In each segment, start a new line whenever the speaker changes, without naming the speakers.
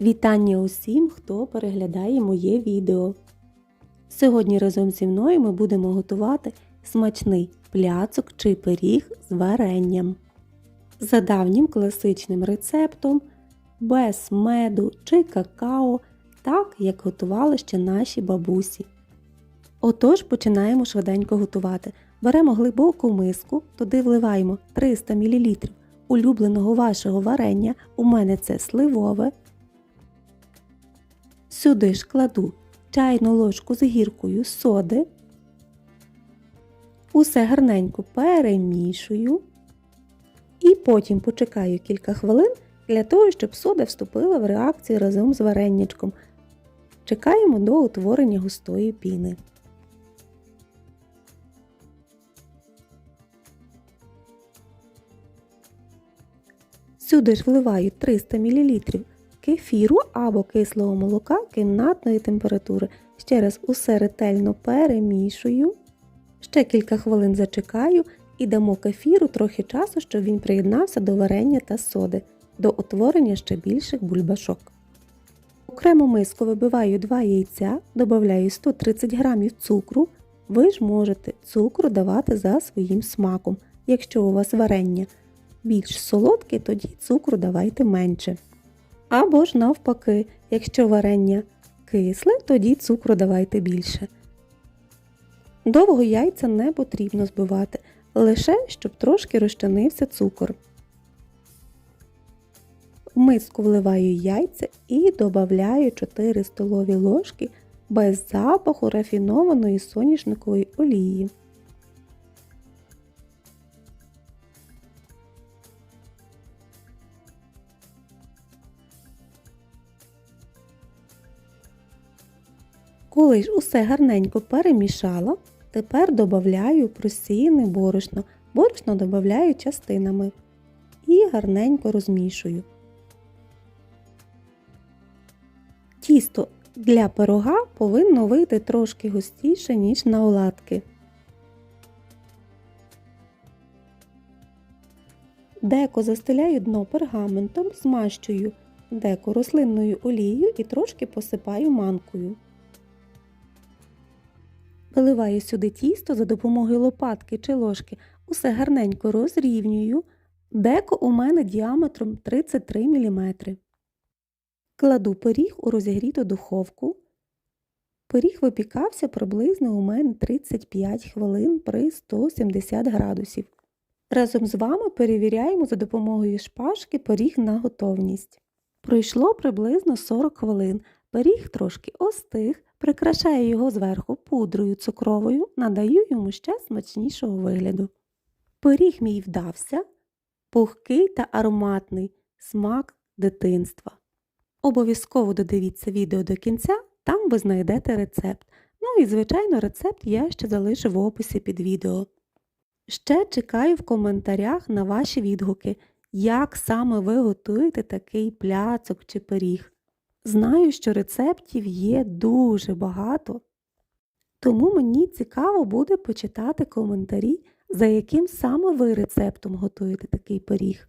Вітання усім, хто переглядає моє відео. Сьогодні разом зі мною ми будемо готувати смачний пляцок чи пиріг з варенням. За давнім класичним рецептом, без меду чи какао, так як готували ще наші бабусі. Отож починаємо швиденько готувати. Беремо глибоку миску, туди вливаємо 300 мл улюбленого вашого варення, у мене це сливове. Сюди ж кладу чайну ложку з гіркою соди. Усе гарненько перемішую. І потім почекаю кілька хвилин для того, щоб сода вступила в реакцію разом з вареннячком. Чекаємо до утворення густої піни. Сюди ж вливаю 300 мл кефіру або кислого молока кімнатної температури. Ще раз усе ретельно перемішую. Ще кілька хвилин зачекаю і дамо кефіру трохи часу, щоб він приєднався до варення та соди, до утворення ще більших бульбашок. Окрему миску вибиваю 2 яйця, додаю 130 г цукру. Ви ж можете цукру давати за своїм смаком. Якщо у вас варення більш солодке, тоді цукру давайте менше. Або ж навпаки, якщо варення кисле, тоді цукру давайте більше. Довго яйця не потрібно збивати, лише щоб трошки розчинився цукор. В миску вливаю яйця і додаю 4 столові ложки без запаху рафінованої соняшникової олії. Коли ж усе гарненько перемішала, тепер додаю просіяне борошно. Борошно додаю частинами і гарненько розмішую. Тісто для пирога повинно вийти трошки густіше, ніж на оладки. Деко застеляю дно пергаментом, змащую деко рослинною олією і трошки посипаю манкою. Виливаю сюди тісто за допомогою лопатки чи ложки, усе гарненько розрівнюю. Деко у мене діаметром 33 мм. Кладу пиріг у розігріту духовку. Пиріг випікався приблизно у мене 35 хвилин при 170 градусів. Разом з вами перевіряємо за допомогою шпажки пиріг на готовність. Пройшло приблизно 40 хвилин. Пиріг трошки остиг, прикрашаю його зверху пудрою цукровою, надаю йому ще смачнішого вигляду. Пиріг мій вдався, пухкий та ароматний смак дитинства. Обов'язково додивіться відео до кінця, там ви знайдете рецепт. Ну і, звичайно, рецепт я ще залишу в описі під відео. Ще чекаю в коментарях на ваші відгуки, як саме ви готуєте такий пляцок чи пиріг. Знаю, що рецептів є дуже багато, тому мені цікаво буде почитати коментарі, за яким саме ви рецептом готуєте такий пиріг.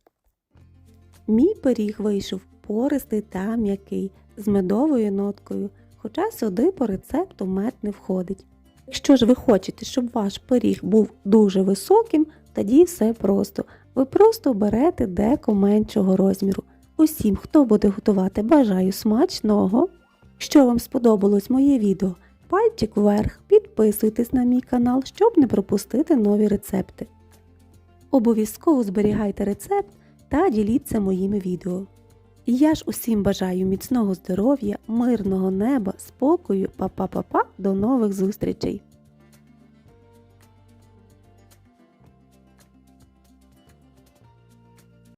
Мій пиріг вийшов пористий та м'який, з медовою ноткою, хоча сюди по рецепту мед не входить. Якщо ж ви хочете, щоб ваш пиріг був дуже високим, тоді все просто. Ви просто берете деко меншого розміру. Усім, хто буде готувати, бажаю смачного! Якщо вам сподобалось моє відео, пальчик вверх, підписуйтесь на мій канал, щоб не пропустити нові рецепти. Обов'язково зберігайте рецепт та діліться моїми відео. Я ж усім бажаю міцного здоров'я, мирного неба, спокою, па-па-па-па, до нових зустрічей!